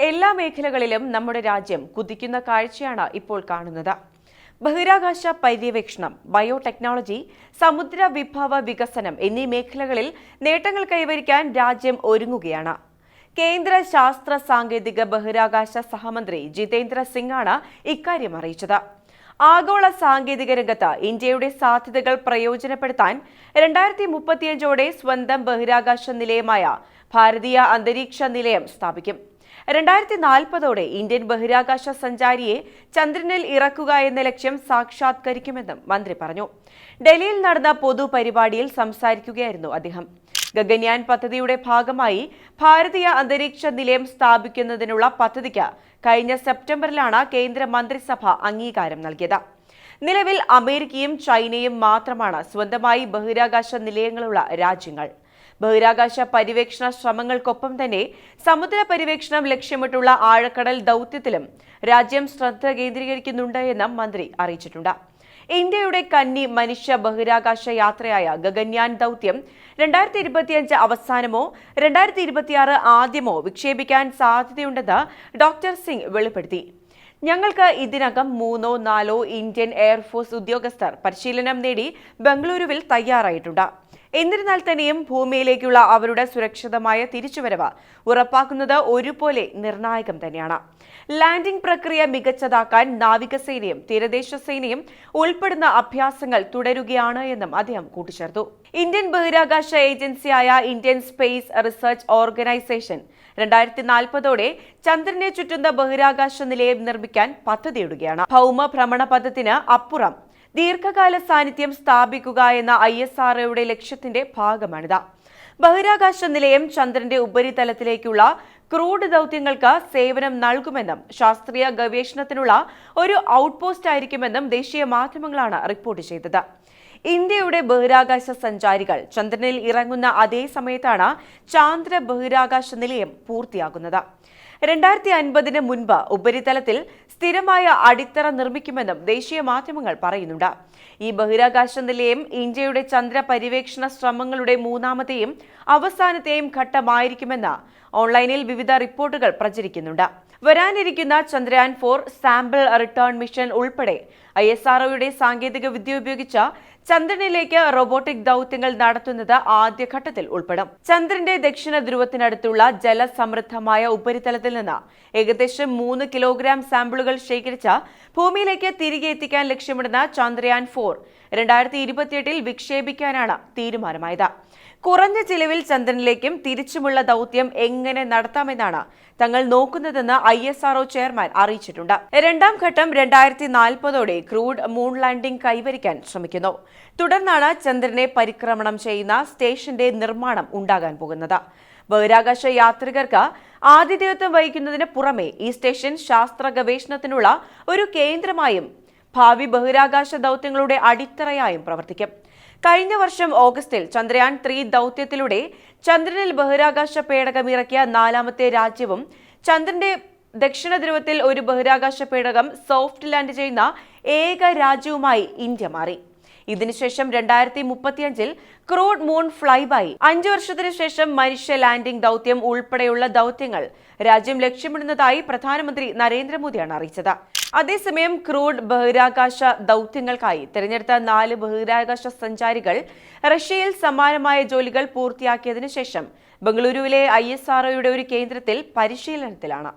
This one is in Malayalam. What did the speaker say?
എല്ലാ മേഖലകളിലും നമ്മുടെ രാജ്യം കുതിക്കുന്ന കാഴ്ചയാണ് ഇപ്പോൾ കാണുന്നത്. ബഹിരാകാശ പര്യവേക്ഷണം ബയോടെക്നോളജി സമുദ്ര വിഭവ വികസനം എന്നീ മേഖലകളിൽ നേട്ടങ്ങൾ കൈവരിക്കാൻ രാജ്യം ഒരുങ്ങുകയാണ്. കേന്ദ്ര ശാസ്ത്ര സാങ്കേതിക ബഹിരാകാശ സഹമന്ത്രി ജിതേന്ദ്ര സിംഗാണ് ഇക്കാര്യം അറിയിച്ചത്. ആഗോള സാങ്കേതിക രംഗത്ത് ഇന്ത്യയുടെ സാധ്യതകൾ പ്രയോജനപ്പെടുത്താൻ രണ്ടായിരത്തി മുപ്പത്തിയഞ്ചോടെ സ്വന്തം ബഹിരാകാശ നിലയമായ ഭാരതീയ അന്തരീക്ഷ നിലയം സ്ഥാപിക്കും. രണ്ടായിരത്തി നാൽപ്പതോടെ ഇന്ത്യൻ ബഹിരാകാശ സഞ്ചാരിയെ ചന്ദ്രനിൽ ഇറക്കുക എന്ന ലക്ഷ്യം സാക്ഷാത്കരിക്കുമെന്നും മന്ത്രി പറഞ്ഞു. ഡൽഹിയിൽ നടന്ന പൊതുപരിപാടിയിൽ സംസാരിക്കുകയായിരുന്നു അദ്ദേഹം. ഗഗൻയാൻ പദ്ധതിയുടെ ഭാഗമായി ഭാരതീയ അന്തരീക്ഷ നിലയം സ്ഥാപിക്കുന്നതിനുള്ള പദ്ധതിക്ക് കഴിഞ്ഞ സെപ്റ്റംബറിലാണ് കേന്ദ്ര മന്ത്രിസഭ അംഗീകാരം നൽകിയത്. നിലവിൽ അമേരിക്കയും ചൈനയും മാത്രമാണ് സ്വന്തമായി ബഹിരാകാശ നിലയങ്ങളുള്ള രാജ്യങ്ങൾ. ബഹിരാകാശ പര്യവേക്ഷണ ശ്രമങ്ങൾക്കൊപ്പം തന്നെ സമുദ്ര പര്യവേക്ഷണം ലക്ഷ്യമിട്ടുള്ള ആഴക്കടൽ ദൗത്യത്തിലും രാജ്യം ശ്രദ്ധ കേന്ദ്രീകരിക്കുന്നുണ്ട് എന്നും മന്ത്രി അറിയിച്ചിട്ടുണ്ട്. ഇന്ത്യയുടെ കന്നി മനുഷ്യ ബഹിരാകാശ യാത്രയായ ഗഗന്യാൻ ദൗത്യം രണ്ടായിരത്തി ഇരുപത്തിയഞ്ച് അവസാനമോ രണ്ടായിരത്തി ഇരുപത്തിയാറ് ആദ്യമോ വിക്ഷേപിക്കാൻ സാധ്യതയുണ്ടെന്ന് ഡോക്ടർ സിംഗ് വെളിപ്പെടുത്തി. ഞങ്ങൾക്ക് ഇതിനകം മൂന്നോ നാലോ ഇന്ത്യൻ എയർഫോഴ്സ് ഉദ്യോഗസ്ഥർ പരിശീലനം നേടി ബംഗളൂരുവിൽ തയ്യാറായിട്ടുണ്ട്. എന്നിരുന്നാൽ തന്നെയും ഭൂമിയിലേക്കുള്ള അവരുടെ സുരക്ഷിതമായ തിരിച്ചുവരവ് ഉറപ്പാക്കുന്നത് ഒരുപോലെ നിർണായകം തന്നെയാണ്. ലാൻഡിംഗ് പ്രക്രിയ മികച്ചതാക്കാൻ നാവികസേനയും തീരദേശ സേനയും ഉൾപ്പെടുന്ന അഭ്യാസങ്ങൾ തുടരുകയാണ് എന്നും അദ്ദേഹം കൂട്ടിച്ചേർത്തു. ഇന്ത്യൻ ബഹിരാകാശ ഏജൻസിയായ ഇന്ത്യൻ സ്പേസ് റിസർച്ച് ഓർഗനൈസേഷൻ രണ്ടായിരത്തി നാൽപ്പതോടെ ചന്ദ്രനെ ചുറ്റുന്ന ബഹിരാകാശ നിലയം നിർമ്മിക്കാൻ പദ്ധതിയിടുകയാണ്. ഭൗമ ഭ്രമണ പഥത്തിന് അപ്പുറം ദീർഘകാല സാന്നിധ്യം സ്ഥാപിക്കുക എന്ന ഐ എസ് ആർ ഒയുടെ ലക്ഷ്യത്തിന്റെ ഭാഗമാണിത്. ബഹിരാകാശ നിലയം ചന്ദ്രന്റെ ഉപരിതലത്തിലേക്കുള്ള ക്രൂഡ് ദൗത്യങ്ങൾക്ക് സേവനം നൽകുമെന്നും ശാസ്ത്രീയ ഗവേഷണത്തിനുള്ള ഒരു ഔട്ട്പോസ്റ്റ് ആയിരിക്കുമെന്നും ദേശീയ മാധ്യമങ്ങളാണ് റിപ്പോർട്ട് ചെയ്തത്. ഇന്ത്യയുടെ ബഹിരാകാശ സഞ്ചാരികൾ ചന്ദ്രനിൽ ഇറങ്ങുന്ന അതേ സമയത്താണ് ചാന്ദ്ര ബഹിരാകാശ നിലയം പൂർത്തിയാകുന്നത്. രണ്ടായിരത്തി അൻപതിന് മുൻപ് ഉപരിതലത്തിൽ സ്ഥിരമായ അടിത്തറ നിർമ്മിക്കുമെന്നും ദേശീയ മാധ്യമങ്ങൾ പറയുന്നുണ്ട്. ഈ ബഹിരാകാശ നിലയം ഇന്ത്യയുടെ ചന്ദ്ര പര്യവേക്ഷണ ശ്രമങ്ങളുടെ മൂന്നാമത്തെയും അവസാനത്തെയും ഘട്ടമായിരിക്കുമെന്ന് ഓൺലൈനിൽ വിവിധ റിപ്പോർട്ടുകൾ പ്രചരിക്കുന്നുണ്ട്. വരാനിരിക്കുന്ന Chandrayaan four sample return mission ഉൾപ്പെടെ ഐ എസ് ആർഒയുടെ സാങ്കേതിക വിദ്യ ഉപയോഗിച്ച് ചന്ദ്രനിലേക്ക് റോബോട്ടിക് ദൗത്യങ്ങൾ നടത്തുന്നത് ആദ്യഘട്ടത്തിൽ ഉൾപ്പെടും. ചന്ദ്രന്റെ ദക്ഷിണ ധ്രുവത്തിനടുത്തുള്ള ജലസമൃദ്ധമായ ഉപരിതലത്തിൽ നിന്ന് ഏകദേശം മൂന്ന് കിലോഗ്രാം സാമ്പിളുകൾ ശേഖരിച്ച് ഭൂമിയിലേക്ക് തിരികെ എത്തിക്കാൻ ലക്ഷ്യമിടുന്ന ചന്ദ്രയാൻ ഫോർ രണ്ടായിരത്തി ഇരുപത്തിയെട്ടിൽ വിക്ഷേപിക്കാനാണ് തീരുമാനമായത്. കുറഞ്ഞ ചിലവിൽ ചന്ദ്രനിലേക്കും തിരിച്ചുമുള്ള ദൗത്യം എങ്ങനെ നടത്താമെന്നാണ് തങ്ങൾ നോക്കുന്നതെന്ന് ഐ എസ് ആർഒ ചെയർമാൻ അറിയിച്ചിട്ടുണ്ട്. രണ്ടാം ഘട്ടം രണ്ടായിരത്തി നാൽപ്പതോടെ ക്രൂഡ് മൂൺ ലാൻഡിംഗ് കൈവരിക്കാൻ ശ്രമിക്കുന്നു. തുടർന്നാണ് ചന്ദ്രനെ പരിക്രമണം ചെയ്യുന്ന സ്റ്റേഷന്റെ നിർമ്മാണം ഉണ്ടാകാൻ പോകുന്നത്. ബഹിരാകാശ യാത്രികർക്ക് ആതിഥേയത്വം വഹിക്കുന്നതിന് പുറമെ ഈ സ്റ്റേഷൻ ശാസ്ത്ര ഗവേഷണത്തിനുള്ള ഒരു കേന്ദ്രമായും ഭാവി ബഹിരാകാശ ദൗത്യങ്ങളുടെ അടിത്തറയായും പ്രവർത്തിക്കും. കഴിഞ്ഞ വർഷം ഓഗസ്റ്റിൽ ചന്ദ്രയാൻ ത്രീ ദൗത്യത്തിലൂടെ ചന്ദ്രനിൽ ബഹിരാകാശ പേടകം ഇറക്കിയ നാലാമത്തെ രാജ്യവും ചന്ദ്രന്റെ ദക്ഷിണ ധ്രുവത്തിൽ ഒരു ബഹിരാകാശ പേടകം സോഫ്റ്റ് ലാൻഡ് ചെയ്യുന്ന ഏക രാജ്യവുമായി ഇന്ത്യ മാറി. ഇതിനുശേഷം രണ്ടായിരത്തി മുപ്പത്തിയഞ്ചിൽ ക്രൂഡ് മൂൺ ഫ്ലൈബൈ അഞ്ചു വർഷത്തിനു ശേഷം മനുഷ്യ ലാൻഡിംഗ് ദൗത്യം ഉൾപ്പെടെയുള്ള ദൗത്യങ്ങൾ രാജ്യം ലക്ഷ്യമിടുന്നതായി പ്രധാനമന്ത്രി നരേന്ദ്രമോദിയാണ് അറിയിച്ചത്. അതേസമയം ക്രൂഡ് ബഹിരാകാശ ദൗത്യങ്ങൾക്കായി തിരഞ്ഞെടുത്ത നാല് ബഹിരാകാശ സഞ്ചാരികൾ റഷ്യയിൽ സമാനമായ ജോലികൾ പൂർത്തിയാക്കിയതിനു ശേഷം ബംഗളൂരുവിലെ ഐ ഒരു കേന്ദ്രത്തിൽ പരിശീലനത്തിലാണ്.